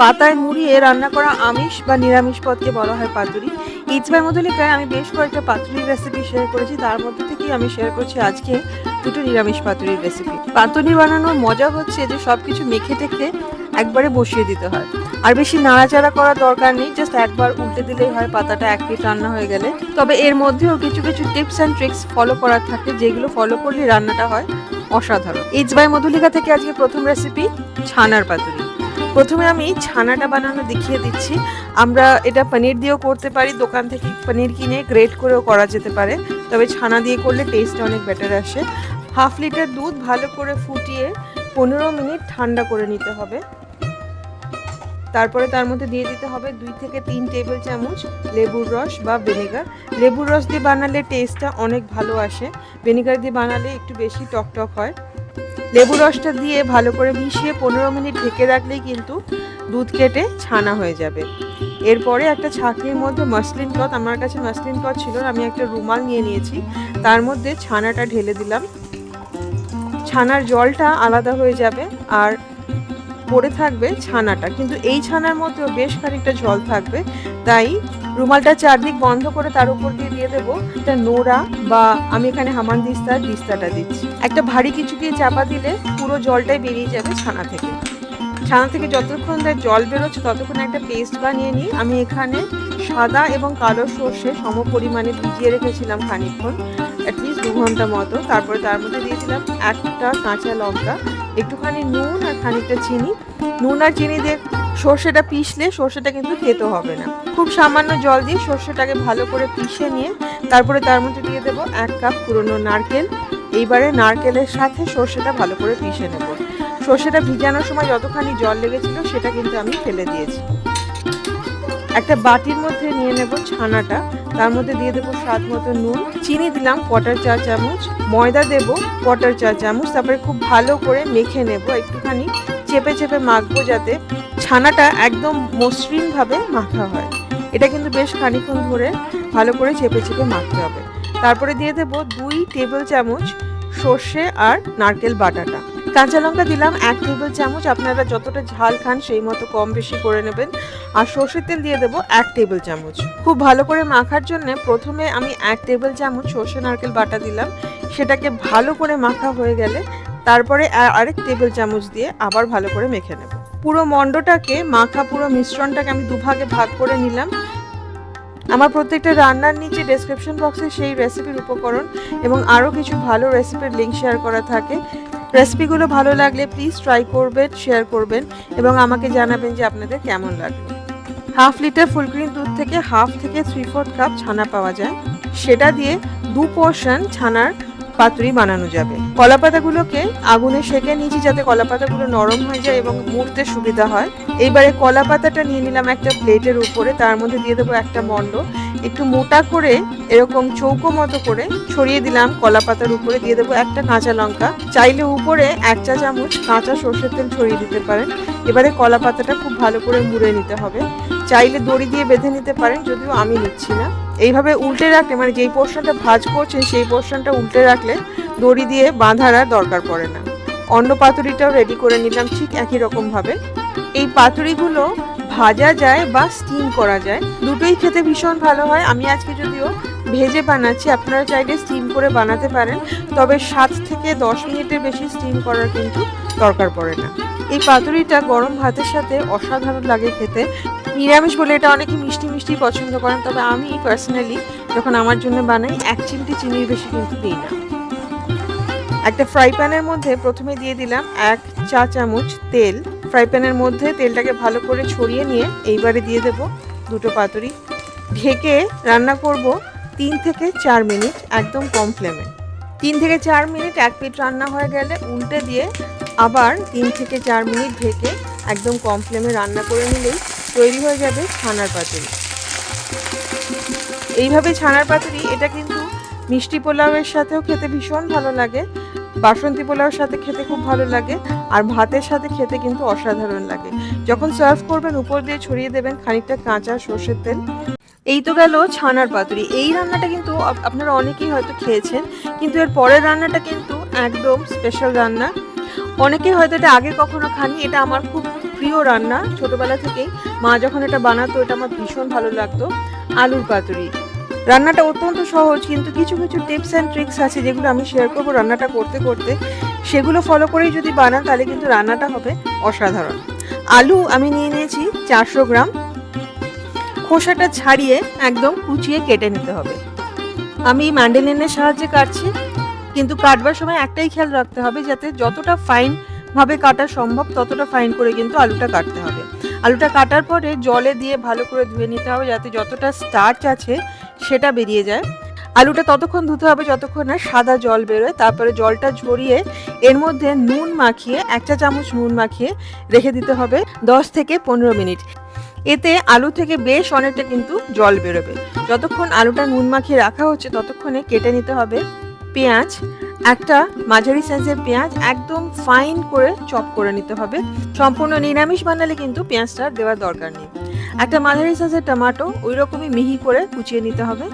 পাতায় মুড়িয়ে রান্না করা আমিষ বা নিরামিষ পদকে বলা হয় পাতুরি। ইচবাই মধুলিকায় আমি বেশ কয়েকটা পাতুরির রেসিপি শেয়ার করেছি। তার মধ্যে থেকেই আমি শেয়ার করছি আজকে দুটো নিরামিষ পাতুরির রেসিপি পাতুরি বানানোর মজা হচ্ছে যে সব কিছু মেখে টেখে একবারে বসিয়ে দিতে হয়। আর বেশি নাড়াচাড়া করার দরকার নেই জাস্ট একবার উল্টে দিলেই হয়, পাতাটা এক পিঠ রান্না হয়ে গেলে। তবে এর মধ্যেও কিছু কিছু টিপস অ্যান্ড ট্রিক্স ফলো করার থাকে, যেগুলো ফলো করলে রান্নাটা হয় অসাধারণ। ইজবাই মধুলিকা থেকে আজকে প্রথম রেসিপি ছানার পাতুরি। প্রথমে আমি ছানাটা বানানো দেখিয়ে দিচ্ছি। আমরা এটা পনির দিয়েও করতে পারি, দোকান থেকে পনির কিনে গ্রেট করেও করা যেতে পারে। তবে ছানা দিয়ে করলে টেস্টটা অনেক বেটার আসে। হাফ লিটার দুধ ভালো করে ফুটিয়ে পনেরো মিনিট ঠান্ডা করে নিতে হবে। তারপরে তার মধ্যে দিয়ে দিতে হবে দুই থেকে তিন টেবিল চামচ লেবুর রস বা ভিনেগার লেবুর রস দিয়ে বানালে টেস্টটা অনেক ভালো আসে। ভিনেগার দিয়ে বানালে একটু বেশি টকটক হয়। লেবু রসটা দিয়ে ভালো করে মিশিয়ে পনেরো মিনিট ঢেকে রাখলেই কিন্তু দুধ কেটে ছানা হয়ে যাবে। এরপরে একটা ছাঁকনির মধ্যে মাসলিন ক্লথ আমার কাছে মাসলিন ক্লথ ছিল আমি একটা রুমাল নিয়ে নিয়েছি। তার মধ্যে ছানাটা ঢেলে দিলাম। ছানার জলটা আলাদা হয়ে যাবে আর পড়ে থাকবে ছানাটা। কিন্তু এই ছানার মধ্যেও বেশ খানিকটা জল থাকবে, তাই রুমালটা চারদিক বন্ধ করে তার উপর দিয়ে দিয়ে দেবো। একটা নোড়া বা আমি এখানে হামান দিস্তা, দিস্তাটা দিচ্ছি। একটা ভারী কিছু দিয়ে চাপা দিলে পুরো জলটাই বেরিয়ে যাবে ছানা থেকে। ছানা থেকে যতক্ষণ তার জল বেরোচ্ছে ততক্ষণ একটা পেস্ট বানিয়ে নিই। আমি এখানে সাদা এবং কালো সর্ষে সম পরিমাণে ভিজিয়ে রেখেছিলাম খানিকক্ষণ অ্যাটলিস্ট দু ঘণ্টা মতো। তারপরে তার মধ্যে দিয়েছিলাম একটা কাঁচা লঙ্কা, একটুখানি নুন আর খানিকটা চিনি। নুন আর চিনি দিয়ে সর্ষেটা পিষলে সর্ষেটা কিন্তু খেতে হবে না। খুব সামান্য জল দিয়ে সর্ষেটাকে ভালো করে পিষে নিয়ে তারপরে তার মধ্যে দিয়ে দেবো এক কাপ পুরনো নারকেল। এইবারে নারকেলের সাথে সর্ষেটা ভালো করে পিষে নেব। সর্ষেটা ভিজানোর সময় যতখানি জল লেগেছিল সেটা কিন্তু আমি ফেলে দিয়েছি। একটা বাটির মধ্যে নিয়ে নেব ছানাটা, তার মধ্যে দিয়ে দেবো স্বাদ মতো নুন, চিনি দিলাম কোয়াটার চা চামচ, ময়দা দেব কোয়াটার চা চামচ, তারপরে খুব ভালো করে মেখে নেব একটুখানি, চেপে চেপে মাখবো যাতে ছানাটা একদম মসৃণভাবে মাখা হয়। এটা কিন্তু বেশ খানিক্ষণ ধরে ভালো করে চেপে চেপে মাখতে হবে। তারপরে দিয়ে দেবো দুই টেবিল চামচ সর্ষে আর নারকেল বাটাটা। কাঁচা লঙ্কা দিলাম এক টেবিল চামচ, আপনারা যতটা ঝাল খান সেই মতো কম বেশি করে নেবেন। আর সর্ষের তেল দিয়ে দেবো এক টেবিল চামচ। খুব ভালো করে মাখার জন্য প্রথমে আমি এক টেবিল চামচ সর্ষে নারকেল বাটা দিলাম। সেটাকে ভালো করে মাখা হয়ে গেলে তারপরে আরেক টেবিল চামচ দিয়ে আবার ভালো করে মেখে নেব। পুরো মণ্ডটাকে, মাখা পুরো মিশ্রণটাকে আমি দুভাগে ভাগ করে নিলাম। আমার প্রত্যেকটা রান্নার নিচে ডেসক্রিপশন বক্সে সেই রেসিপির উপকরণ এবং আরও কিছু ভালো রেসিপির লিঙ্ক শেয়ার করা থাকে। রেসিপিগুলো ভালো লাগলে প্লিজ ট্রাই করবেন শেয়ার করবেন এবং আমাকে জানাবেন যে আপনাদের কেমন লাগল। হাফ লিটার ফুলক্রিম দুধ থেকে হাফ থেকে থ্রি ফোর্থ কাপ ছানা পাওয়া যায়। সেটা দিয়ে দু পোর্শন ছানার পাতুরি বানানো যাবে। কলা পাতাগুলোকে আগুনে সেকে নিয়েছি যাতে কলা পাতাগুলো নরম হয়ে যায় এবং মুড়তে সুবিধা হয়। এইবারে কলা পাতাটা নিয়ে নিলাম একটা প্লেটের উপরে, তার মধ্যে দিয়ে দেবো একটা মণ্ড। একটু মোটা করে, এরকম চৌকো মতো করে ছড়িয়ে দিলাম কলা পাতার উপরে, দিয়ে দেবো একটা কাঁচা লঙ্কা। চাইলে উপরে এক চা চামচ কাঁচা সর্ষের তেল ছড়িয়ে দিতে পারেন। এবারে কলা পাতাটা খুব ভালো করে মুড়ে নিতে হবে। চাইলে দড়ি দিয়ে বেঁধে নিতে পারেন, যদিও আমি নিচ্ছি না। এইভাবে উল্টে রাখলে মানে যেই পোর্শনটা ভাজ করছেন, সেই পোর্শনটা উল্টে রাখলে দড়ি দিয়ে বাঁধার আর দরকার পড়ে না। অন্য পাতুরিটাও রেডি করে নিলাম ঠিক একই রকমভাবে এই পাতুরিগুলো ভাজা যায় বা স্টিম করা যায়, দুটোই খেতে ভীষণ ভালো হয়। আমি আজকে যদিও ভেজে বানাচ্ছি। আপনারা চাইলে স্টিম করে বানাতে পারেন। তবে সাত থেকে দশ মিনিটের বেশি স্টিম করার কিন্তু দরকার পড়ে না। এই পাতুরিটা গরম ভাতের সাথে অসাধারণ লাগে খেতে। নিরামিষ বলে এটা অনেকে মিষ্টি মিষ্টি পছন্দ করেন। তবে আমি পার্সোনালি যখন আমার জন্য বানাই, এক চিমটি চিনির বেশি কিন্তু দিই না। একটা ফ্রাই প্যানের মধ্যে প্রথমে দিয়ে দিলাম এক চা চামচ তেল। ফ্রাই প্যানের মধ্যে তেলটাকে ভালো করে ছড়িয়ে নিয়ে এইবারে দিয়ে দেব দুটো পাতুরি। ঢেকে রান্না করব তিন থেকে চার মিনিট একদম কম ফ্লেমে। তিন থেকে চার মিনিট এক পিঠ রান্না হয়ে গেলে উল্টে দিয়ে আবার তিন থেকে চার মিনিট ঢেকে একদম কম ফ্লেমে রান্না করে নিলেই তৈরি হয়ে যাবে ছানার পাতুরি। এইভাবে ছানার পাতুরি, এটা কিন্তু মিষ্টি পোলাওয়ের সাথেও খেতে ভীষণ ভালো লাগে, বাসন্তী পোলাওয়ের সাথে খেতে খুব ভালো লাগে, আর ভাতের সাথে খেতে কিন্তু অসাধারণ লাগে। যখন সার্ভ করবেন, উপর দিয়ে ছড়িয়ে দেবেন খানিকটা কাঁচা সর্ষের তেল এই তো গেল ছানার পাতুরি। এই রান্নাটা কিন্তু আপনারা অনেকেই হয়তো খেয়েছেন, কিন্তু এর পরের রান্নাটা কিন্তু একদম স্পেশাল রান্না। অনেকে হয়তো এটা আগে কখনো খাননি, এটা আমার খুব প্রিয় রান্না। ছোটবেলা থেকেই মা যখন এটা বানাতো, এটা আমার ভীষণ ভালো লাগতো, আলুর পাতুরি। রান্নাটা অত্যন্ত সহজ, কিন্তু কিছু কিছু টিপস অ্যান্ড ট্রিক্স আছে যেগুলো আমি শেয়ার করব রান্নাটা করতে করতে। সেগুলো ফলো করেই যদি বানান, তাহলে কিন্তু রান্নাটা হবে অসাধারণ। আলু আমি নিয়ে নিয়েছি চারশো গ্রাম। খোসাটা ছাড়িয়ে একদম কুচিয়ে কেটে নিতে হবে। আমি ম্যান্ডেলিনের সাহায্যে কাটছি, কিন্তু কাটবার সময় একটাই খেয়াল রাখতে হবে যাতে যতটা ফাইন ভাবে কাটা সম্ভব ততটা ফাইন করে কিন্তু আলুটা কাটতে হবে। আলুটা কাটার পরে জলে দিয়ে ভালো করে ধুয়ে নিতে হবে যাতে যতটা স্টার্চ আছে সেটা বেরিয়ে যায়। আলুটা ততক্ষণ ধুতে হবে যতক্ষণ না সাদা জল বেরোয়, তারপরে জলটা ঝরিয়ে এর মধ্যে নুন মাখিয়ে একটা চামচ নুন মাখিয়ে রেখে দিতে হবে দশ থেকে পনেরো মিনিট। এতে আলু থেকে বেশ অনেকটা কিন্তু জল বেরোবে। যতক্ষণ আলুটা নুন মাখিয়ে রাখা হচ্ছে, ততক্ষণে কেটে নিতে হবে পেঁয়াজ। একটা মাঝারি সাইজের পেঁয়াজ একদম ফাইন করে চপ করে নিতে হবে। সম্পূর্ণ নিরামিষ বানালে কিন্তু পেঁয়াজটা দেওয়ার দরকার নেই। একটা মাঝারি সাইজের টমাটো ওই রকমই মিহি করে কুচিয়ে নিতে হবে।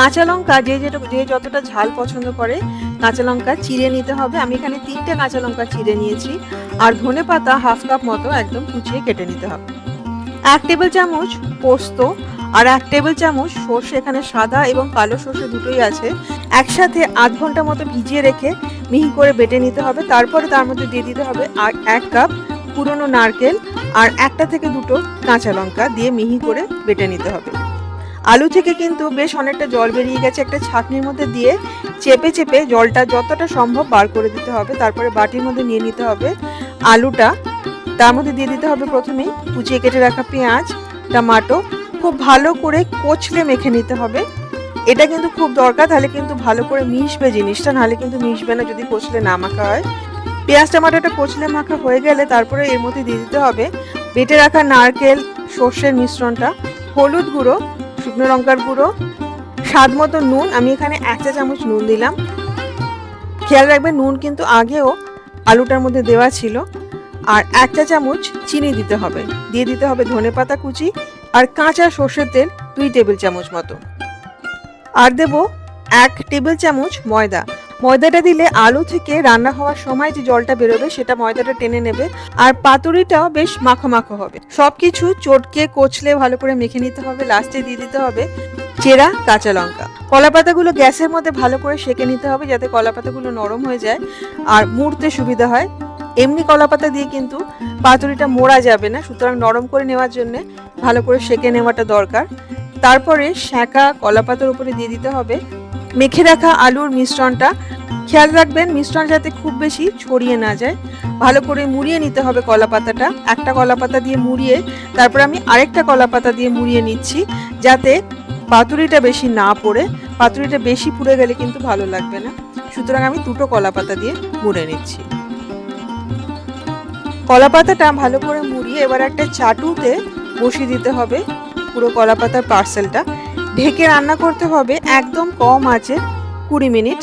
কাঁচা লঙ্কা যে যেটা যে যতটা ঝাল পছন্দ করে, কাঁচা লঙ্কা চিড়ে নিতে হবে। আমি এখানে তিনটে কাঁচা লঙ্কা চিড়ে নিয়েছি। আর ধনে পাতা হাফ কাপ মতো একদম কুচিয়ে কেটে নিতে হবে। এক টেবিল চামচ পোস্ত আর এক টেবিল চামচ সর্ষে, এখানে সাদা এবং কালো সর্ষে দুটোই আছে। একসাথে আধ ঘণ্টা মতো ভিজিয়ে রেখে মিহি করে বেটে নিতে হবে। তারপরে তার মধ্যে দিয়ে দিতে হবে আর এক কাপ পুরনো নারকেল আর একটা থেকে দুটো কাঁচা লঙ্কা দিয়ে মিহি করে বেটে নিতে হবে। আলু থেকে কিন্তু বেশ অনেকটা জল বেরিয়ে গেছে একটা ছাঁকনির মধ্যে দিয়ে চেপে চেপে জলটা যতটা সম্ভব বার করে দিতে হবে, তারপরে বাটির মধ্যে নিয়ে নিতে হবে আলুটা। তার মধ্যে দিয়ে দিতে হবে প্রথমেই কুচিয়ে কেটে রাখা পেঁয়াজ, টমাটো, খুব ভালো করে কোচলে মেখে নিতে হবে। এটা কিন্তু খুব দরকার, তাহলে কিন্তু ভালো করে মিশবে জিনিসটা, নাহলে কিন্তু মিশবে না যদি কোচলে না মাখা হয়। পেঁয়াজ, টমাটোটা কোচলে মাখা হয়ে গেলে তারপরে এর মধ্যে দিয়ে দিতে হবে বেটে রাখা নারকেল, সর্ষের মিশ্রণটা, হলুদ গুঁড়ো শুকনো লঙ্কার গুঁড়ো, স্বাদ মতো নুন, আমি এখানে এক চা চামচ নুন দিলাম। খেয়াল রাখবেন, নুন কিন্তু আগেও আলুটার মধ্যে দেওয়া ছিল। আর এক চা চামচ চিনি দিতে হবে। দিয়ে দিতে হবে ধনে পাতা কুচি আর কাঁচা সর্ষের তেল দুই টেবিল চামচ মতো। আর দেব এক টেবিল চামচ ময়দা। ময়দাটা দিলে আলু থেকে রান্না হওয়ার সময় যে জলটা বেরোবে সেটা ময়দাটা টেনে নেবে আর পাতুরিটাও বেশ মাখো মাখো হবে। সবকিছু চটকে, কোচলে ভালো করে মেখে নিতে হবে, লাস্টে দিয়ে দিতে হবে চেরা কাঁচা লঙ্কা। কলা পাতাগুলো গ্যাসের মধ্যে ভালো করে সেকে নিতে হবে যাতে কলা পাতাগুলো নরম হয়ে যায় আর মুড়তে সুবিধা হয়। এমনি কলা পাতা দিয়ে কিন্তু পাতুরিটা মোড়া যাবে না, সুতরাং নরম করে নেওয়ার জন্য ভালো করে সেকে নেওয়াটা দরকার। তারপরে শাঁকা কলা পাতার উপরে দিয়ে দিতে হবে মেখে রাখা আলুর মিশ্রণটা। খেয়াল রাখবেন মিশ্রণ যাতে খুব বেশি ছড়িয়ে না যায়। ভালো করে মুড়িয়ে নিতে হবে কলা পাতাটা একটা কলা পাতা দিয়ে মুড়িয়ে, তারপর আমি আরেকটা কলা পাতা দিয়ে মুড়িয়ে নিচ্ছি যাতে পাতুরিটা বেশি না পড়ে। পাতুরিটা বেশি পুড়ে গেলে কিন্তু ভালো লাগবে না। সুতরাং আমি দুটো কলা পাতা দিয়ে মুড়ে নিচ্ছি। কলা পাতাটা ভালো করে মুড়িয়ে এবার একটা চাটুতে বসিয়ে দিতে হবে পুরো কলা পাতার পার্সেলটা ঢেকে রান্না করতে হবে একদম কম আছে, কুড়ি মিনিট।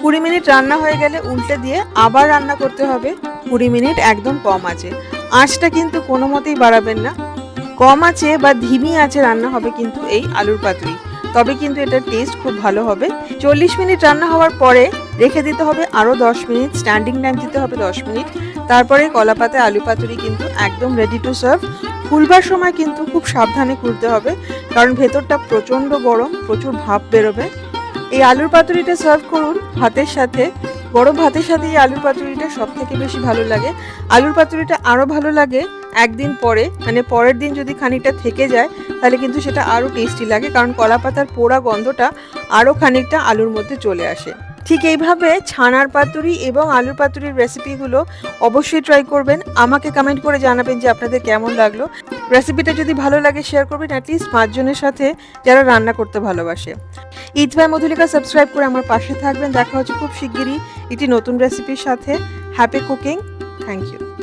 কুড়ি মিনিট রান্না হয়ে গেলে উল্টে দিয়ে আবার রান্না করতে হবে, কুড়ি মিনিট একদম কম আছে। আঁচটা কিন্তু কোনো মতেই বাড়াবেন না। কম আছে বা ধিমি আছে রান্না হবে কিন্তু এই আলুর পাতুরি। তবে কিন্তু এটার টেস্ট খুব ভালো হবে। চল্লিশ মিনিট রান্না হওয়ার পরে রেখে দিতে হবে আরও দশ মিনিট স্ট্যান্ডিং টাইম দিতে হবে দশ মিনিট। তারপরে কলা পাতায় আলু পাতুরি কিন্তু একদম রেডি টু সার্ভ খুলবার সময় কিন্তু খুব সাবধানে খুলতে হবে, কারণ ভেতরটা প্রচণ্ড গরম, প্রচুর ভাপ বেরোবে। এই আলুর পাতুরিটা সার্ভ করুন ভাতের সাথে। গরম ভাতের সাথে এই আলুর পাতুরিটা সব থেকে বেশি ভালো লাগে। আলুর পাতুরিটা আরও ভালো লাগে একদিন পরে মানে পরের দিন যদি খানিকটা থেকে যায়, তাহলে কিন্তু সেটা আরও টেস্টি লাগে, কারণ কলা পাতার পোড়া গন্ধটা আরও খানিকটা আলুর মধ্যে চলে আসে। ঠিক এইভাবে ছানার পাতুরি এবং আলুর পাতুরির রেসিপিগুলো অবশ্যই ট্রাই করবেন। আমাকে কমেন্ট করে জানাবেন যে আপনাদের কেমন লাগল। রেসিপিটা যদি ভালো লাগে শেয়ার করবেন অ্যাটলিস্ট পাঁচজনের সাথে যারা রান্না করতে ভালোবাসে। ইট বাই মধুলিকা সাবস্ক্রাইব করে আমার পাশে থাকবেন। দেখা হচ্ছে খুব শিগগিরই একটি নতুন রেসিপির সাথে। Happy cooking thank you